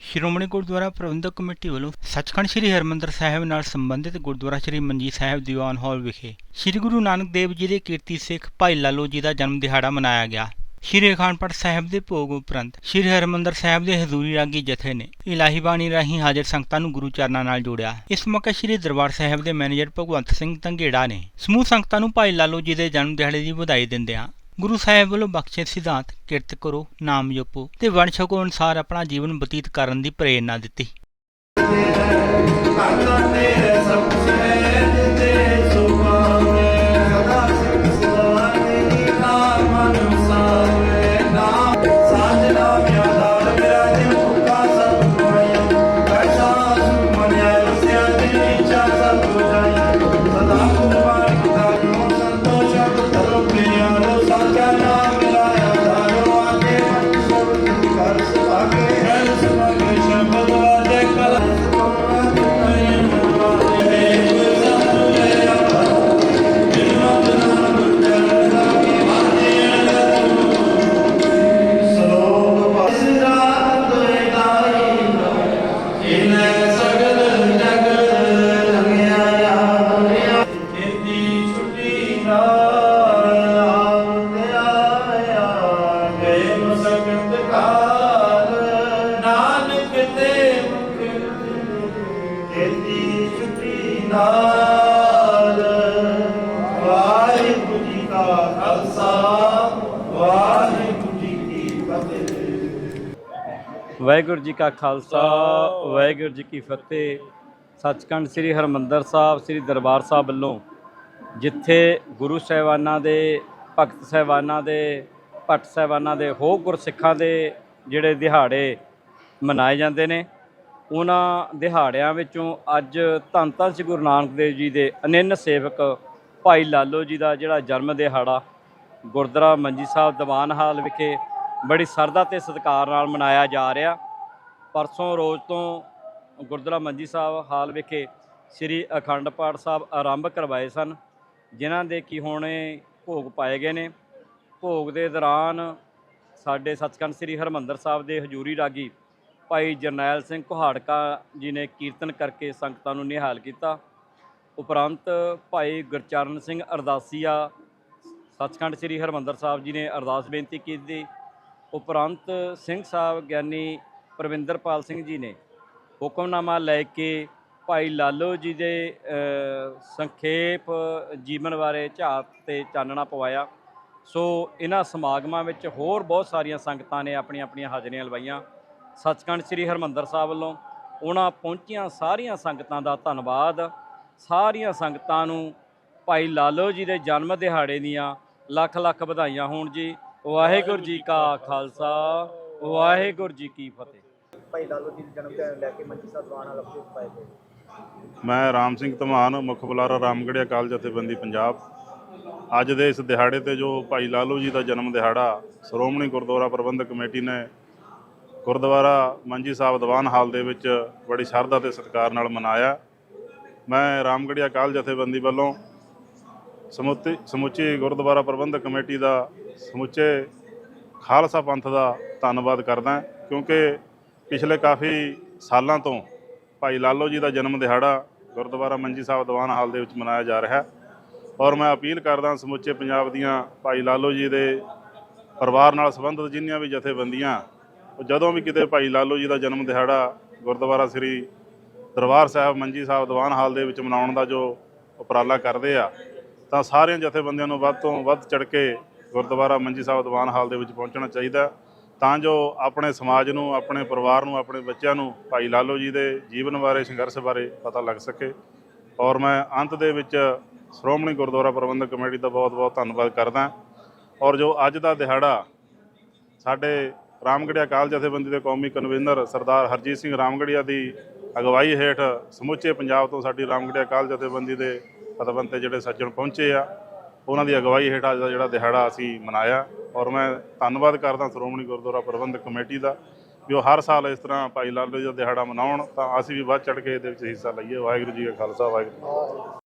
ਸ਼੍ਰੋਮਣੀ ਗੁਰਦੁਆਰਾ ਪ੍ਰਬੰਧਕ committee ਵੱਲੋਂ ਸੱਚਖੰਡ ਸ੍ਰੀ ਹਰਿਮੰਦਰ ਸਾਹਿਬ ਨਾਲ ਸੰਬੰਧਿਤ ਗੁਰਦੁਆਰਾ ਸ੍ਰੀ ਮੰਜੀ ਸਾਹਿਬ ਦੀਵਾਨ ਹਾਲ ਵਿਖੇ ਸ੍ਰੀ ਗੁਰੂ ਨਾਨਕ ਦੇਵ ਜੀ ਦੇ ਕੀਰਤੀ ਸਿੱਖ ਭਾਈ ਲਾਲੋ ਜੀ ਦਾ ਜਨਮ ਦਿਹਾੜਾ ਮਨਾਇਆ ਗਿਆ। ਸ਼੍ਰੀ ਅਖੰਡ ਸਾਹਿਬ ਦੇ ਭੋਗ ਉਪਰੰਤ ਸ਼੍ਰੀ ਹਰਿਮੰਦਰ ਸਾਹਿਬ ਦੇ ਹਜ਼ੂਰੀ ਰਾਗੀ ਜਥੇ ਨੇ ਇਲਾਹੀ ਬਾਣੀ ਰਾਹੀਂ ਹਾਜ਼ਰ ਸੰਗਤਾਂ ਨੂੰ ਗੁਰੂ ਚਰਨਾਂ ਨਾਲ ਜੋੜਿਆ। ਇਸ ਮੌਕੇ ਸ਼੍ਰੀ ਦਰਬਾਰ ਸਾਹਿਬ ਦੇ ਮੈਨੇਜਰ ਭਗਵੰਤ ਸਿੰਘ ਤੰਗੇੜਾ ਨੇ ਸਮੂਹ ਸੰਗਤਾਂ ਨੂੰ ਭਾਈ ਲਾਲੋ ਜੀ ਦੇ ਜਨਮ ਦਿਹਾੜੇ ਦੀ ਵਧਾਈ ਦਿੰਦਿਆਂ ਗੁਰੂ ਸਾਹਿਬ ਵੱਲੋਂ ਬਖਸ਼ੇ ਸਿਧਾਂਤ, ਕਿਰਤ ਕਰੋ, ਨਾਮ ਜਪੋ ਤੇ ਵੰਡ ਛਕੋ ਅਨੁਸਾਰ ਆਪਣਾ ਜੀਵਨ ਬਤੀਤ ਕਰਨ ਦੀ ਪ੍ਰੇਰਣਾ ਦਿੱਤੀ। ਇੰਦੀ ਨਾਲ ਵਾਹਿਗੁਰੂ ਜੀ ਕਾ ਖਾਲਸਾ, ਵਾਹਿਗੁਰੂ ਜੀ ਕੀ ਫਤਿਹ। ਵਾਹਿਗੁਰੂ ਜੀ ਕਾ ਖਾਲਸਾ, ਵਾਹਿਗੁਰੂ ਜੀ ਕੀ ਫਤਿਹ। ਸੱਚਖੰਡ ਸ੍ਰੀ ਹਰਮੰਦਰ ਸਾਹਿਬ, ਸ੍ਰੀ ਦਰਬਾਰ ਸਾਹਿਬ ਵੱਲੋਂ ਜਿੱਥੇ ਗੁਰੂ ਸਾਹਿਬਾਨਾਂ ਦੇ, ਭਗਤ ਸਾਹਿਬਾਨਾਂ ਦੇ, ਭੱਟ ਸਾਹਿਬਾਨਾਂ ਦੇ, ਹੋਰ ਗੁਰਸਿੱਖਾਂ ਦੇ ਜਿਹੜੇ ਦਿਹਾੜੇ ਮਨਾਏ ਜਾਂਦੇ ਨੇ ਉਹਨਾਂ ਦਿਹਾੜਿਆਂ ਵਿੱਚੋਂ ਅੱਜ ਧੰਨ ਧੰਨ ਸ੍ਰੀ ਗੁਰੂ ਨਾਨਕ ਦੇਵ ਜੀ ਦੇ ਅਨੰਨ ਸੇਵਕ ਭਾਈ ਲਾਲੋ ਜੀ ਦਾ ਜਿਹੜਾ ਜਨਮ ਦਿਹਾੜਾ ਗੁਰਦੁਆਰਾ ਮੰਜੀ ਸਾਹਿਬ ਦੀਵਾਨ ਹਾਲ ਵਿਖੇ ਬੜੀ ਸਰਦਾ ਤੇ ਸਤਿਕਾਰ ਨਾਲ ਮਨਾਇਆ ਜਾ ਰਿਹਾ। ਪਰਸੋਂ ਰੋਜ਼ ਤੋਂ ਗੁਰਦੁਆਰਾ ਮੰਜੀ ਸਾਹਿਬ ਹਾਲ ਵਿਖੇ ਸ੍ਰੀ ਅਖੰਡ ਪਾਠ ਸਾਹਿਬ ਆਰੰਭ ਕਰਵਾਏ ਸਨ, ਜਿਨ੍ਹਾਂ ਦੇ ਕੀ ਹੋਣੇ ਭੋਗ ਪਾਏ ਗਏ ਨੇ। ਭੋਗ ਦੇ ਦੌਰਾਨ ਸਾਡੇ ਸੱਚਖੰਡ ਸ੍ਰੀ ਹਰਮੰਦਰ ਸਾਹਿਬ ਦੇ ਹਜੂਰੀ ਰਾਗੀ ਭਾਈ ਜਰਨੈਲ ਸਿੰਘ ਕੁਹਾੜਕਾ ਜੀ ਨੇ ਕੀਰਤਨ ਕਰਕੇ ਸੰਗਤਾਂ ਨੂੰ ਨਿਹਾਲ ਕੀਤਾ। ਉਪਰੰਤ ਭਾਈ ਗੁਰਚਰਨ ਸਿੰਘ ਅਰਦਾਸੀਆ, ਸੱਚਖੰਡ ਸ੍ਰੀ ਹਰਮੰਦਰ ਸਾਹਿਬ ਜੀ ਨੇ ਅਰਦਾਸ ਬੇਨਤੀ ਕੀਤੀ। ਉਪਰੰਤ ਸਿੰਘ ਸਾਹਿਬ ਗਿਆਨੀ ਪ੍ਰਵਿੰਦਰਪਾਲ ਸਿੰਘ ਜੀ ਨੇ ਹੁਕਮਨਾਮਾ ਲੈ ਕੇ ਭਾਈ ਲਾਲੋ ਜੀ ਦੇ ਸੰਖੇਪ ਜੀਵਨ ਬਾਰੇ ਝਾਤ ਤੇ ਚਾਨਣਾ ਪਵਾਇਆ। ਸੋ ਇਹਨਾਂ ਸਮਾਗਮਾਂ ਵਿੱਚ ਹੋਰ ਬਹੁਤ ਸਾਰੀਆਂ ਸੰਗਤਾਂ ਨੇ ਆਪਣੀਆਂ ਆਪਣੀਆਂ ਹਾਜ਼ਰੀਆਂ ਲਵਾਈਆਂ। ਸੱਚਖੰਡ ਸ੍ਰੀ ਹਰਮੰਦਰ ਸਾਹਿਬ ਵੱਲੋਂ ਉਹਨਾਂ ਪਹੁੰਚੀਆਂ ਸਾਰੀਆਂ ਸੰਗਤਾਂ ਦਾ ਧੰਨਵਾਦ। ਸਾਰੀਆਂ ਸੰਗਤਾਂ ਨੂੰ ਭਾਈ ਲਾਲੋ ਜੀ ਦੇ ਜਨਮ ਦਿਹਾੜੇ ਦੀਆਂ ਲੱਖ ਲੱਖ ਵਧਾਈਆਂ ਹੋਣ ਜੀ। ਵਾਹਿਗੁਰੂ ਜੀ ਕਾ ਖਾਲਸਾ ਵਾਹਿਗੁਰੂ ਜੀ ਕੀ ਫਤਿਹ। ਭਾਈ ਲਾਲੋ ਜੀ ਦੇ ਜਨਮ ਦਿਨ ਲੈ ਕੇ ਮੰਜੀ ਸਾਹਿਬ ਦੀਵਾਨ ਵਾਲਾ ਭੋਗ ਪਾਏ ਗਏ। ਮੈਂ ਰਾਮ ਸਿੰਘ ਧਮਾਨ ਮੁੱਖ ਬੁਲਾਰਾ ਰਾਮਗੜ੍ਹੀਆ ਕਾਲ ਜਥੇਬੰਦੀ ਪੰਜਾਬ। ਅੱਜ ਦੇ ਇਸ ਦਿਹਾੜੇ ਤੇ ਜੋ ਭਾਈ ਲਾਲੋ ਜੀ ਦਾ ਜਨਮ ਦਿਹਾੜਾ ਸ਼੍ਰੋਮਣੀ ਗੁਰਦੁਆਰਾ ਪ੍ਰਬੰਧਕ ਕਮੇਟੀ ਨੇ ਗੁਰਦੁਆਰਾ ਮੰਜੀ ਸਾਹਿਬ ਦੀਵਾਨ ਹਾਲ ਦੇ ਵਿੱਚ ਬੜੀ ਸ਼ਰਧਾ ਤੇ ਸਤਿਕਾਰ ਨਾਲ ਮਨਾਇਆ। ਮੈਂ ਰਾਮਗੜ੍ਹੀਆ ਅਕਾਲ ਜਥੇਬੰਦੀ ਵੱਲੋਂ ਸਮੁੱਚੀ ਸਮੁੱਚੀ ਗੁਰਦੁਆਰਾ ਪ੍ਰਬੰਧਕ ਕਮੇਟੀ ਦਾ ਸਮੁੱਚੇ ਖਾਲਸਾ ਪੰਥ ਦਾ ਧੰਨਵਾਦ ਕਰਦਾ ਕਿਉਂਕਿ ਪਿਛਲੇ ਕਾਫੀ ਸਾਲਾਂ ਤੋਂ ਭਾਈ ਲਾਲੋ ਜੀ ਦਾ ਜਨਮ ਦਿਹਾੜਾ ਗੁਰਦੁਆਰਾ ਮੰਜੀ ਸਾਹਿਬ ਦੀਵਾਨ ਹਾਲ ਦੇ ਵਿੱਚ ਮਨਾਇਆ ਜਾ ਰਿਹਾ ਹੈ। ਔਰ ਮੈਂ ਅਪੀਲ ਕਰਦਾ ਸਮੁੱਚੇ ਪੰਜਾਬ ਦੀਆਂ ਭਾਈ ਲਾਲੋ ਜੀ ਦੇ ਪਰਿਵਾਰ ਨਾਲ ਸੰਬੰਧਿਤ ਜਿੰਨੀਆਂ ਵੀ ਜਥੇਬੰਦੀਆਂ ਜਦੋਂ ਵੀ ਕਿਤੇ ਭਾਈ ਲਾਲੋ ਜੀ ਦਾ ਜਨਮ ਦਿਹਾੜਾ, ਗੁਰਦੁਆਰਾ ਸ੍ਰੀ ਦਰਬਾਰ ਸਾਹਿਬ ਮੰਜੀ ਸਾਹਿਬ ਦੀਵਾਨ ਹਾਲ ਦੇ ਵਿੱਚ ਮਨਾਉਣ ਦਾ ਜੋ ਉਪਰਾਲਾ ਕਰਦੇ ਆ, ਤਾਂ ਸਾਰਿਆਂ ਜਥੇਬੰਦੀਆਂ ਨੂੰ ਵੱਧ ਤੋਂ ਵੱਧ ਚੜ ਕੇ ਗੁਰਦੁਆਰਾ ਮੰਜੀ ਸਾਹਿਬ ਦੀਵਾਨ ਹਾਲ ਦੇ ਵਿੱਚ ਪਹੁੰਚਣਾ ਚਾਹੀਦਾ ਤਾਂ ਜੋ ਆਪਣੇ ਸਮਾਜ ਨੂੰ, ਆਪਣੇ ਪਰਿਵਾਰ ਨੂੰ, ਆਪਣੇ ਬੱਚਿਆਂ ਨੂੰ ਭਾਈ ਲਾਲੋ ਜੀ ਦੇ ਜੀਵਨ ਬਾਰੇ, ਸੰਘਰਸ਼ ਬਾਰੇ ਪਤਾ ਲੱਗ ਸਕੇ। ਔਰ ਮੈਂ ਅੰਤ ਦੇ ਵਿੱਚ ਸ਼੍ਰੋਮਣੀ ਗੁਰਦੁਆਰਾ ਪ੍ਰਬੰਧਕ ਕਮੇਟੀ ਦਾ ਬਹੁਤ-ਬਹੁਤ ਧੰਨਵਾਦ ਕਰਦਾ ਔਰ ਜੋ ਅੱਜ ਦਾ ਦਿਹਾੜਾ ਸਾਡੇ ਰਾਮਗੜੀਆ ਕਾਲ ਜਥੇਬੰਦੀ ਦੇ ਕੌਮੀ ਕਨਵੀਨਰ ਸਰਦਾਰ ਹਰਜੀਤ ਸਿੰਘ ਰਾਮਗੜੀਆ ਦੀ ਅਗਵਾਈ ਹੇਠ ਸਮੁੱਚੇ ਪੰਜਾਬ ਤੋਂ ਸਾਡੀ ਰਾਮਗੜੀਆ ਕਾਲ ਜਥੇਬੰਦੀ ਦੇ ਪਤਵੰਤੇ ਜਿਹੜੇ ਸੱਜਣ ਪਹੁੰਚੇ ਆ, ਉਹਨਾਂ ਦੀ ਅਗਵਾਈ ਹੇਠ ਅੱਜ ਦਾ ਜਿਹੜਾ ਦਿਹਾੜਾ ਅਸੀਂ ਮਨਾਇਆ ਔਰ ਮੈਂ ਧੰਨਵਾਦ ਕਰਦਾ ਸ਼੍ਰੋਮਣੀ ਗੁਰਦੁਆਰਾ ਪ੍ਰਬੰਧਕ ਕਮੇਟੀ ਦਾ ਵੀ ਉਹ ਹਰ ਸਾਲ ਇਸ ਤਰ੍ਹਾਂ ਭਾਈ ਲਾਲੋ ਜੀ ਦਾ ਦਿਹਾੜਾ ਮਨਾਉਣ ਤਾਂ ਅਸੀਂ ਵੀ ਵੱਧ ਚੜ ਕੇ ਇਹਦੇ ਵਿੱਚ ਹਿੱਸਾ ਲਈਏ। ਵਾਹਿਗੁਰੂ ਜੀ ਕਾ ਖਾਲਸਾ, ਵਾਹਿਗੁਰੂ ਜੀ